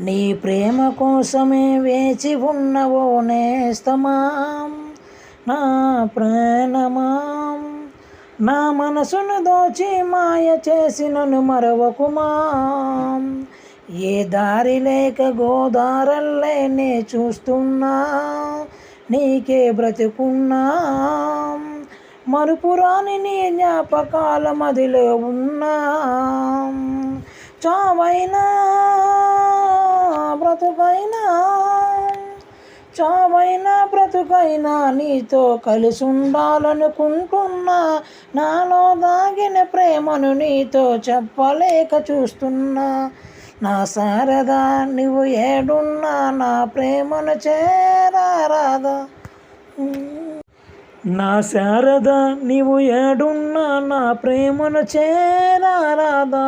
నీ ప్రేమ కోసమే వేచి ఉన్నవో నేస్తమాం? నా ప్రాణమాం? నా మనసును దోచి మాయ చేసినను మరవకుమాం? ఏ దారి లేక గోదారల్లే నే చూస్తున్నా? నీకే బ్రతుకున్నా? మరుపురాని నీ జ్ఞాపకాల మదిలో ఉన్నా? చావైనా బ్రతుకైనా చావైనా బ్రతుకైనా నీతో కలిసి ఉండాలనుకుంటున్నా నాలో దాగిన ప్రేమను నీతో చెప్పలేక చూస్తున్నా. నా శారదా నువ్వు ఏడున్నా నా ప్రేమను చేరారాదా నా శారద నీవు ఏడున్నా నా ప్రేమను చేరారాదా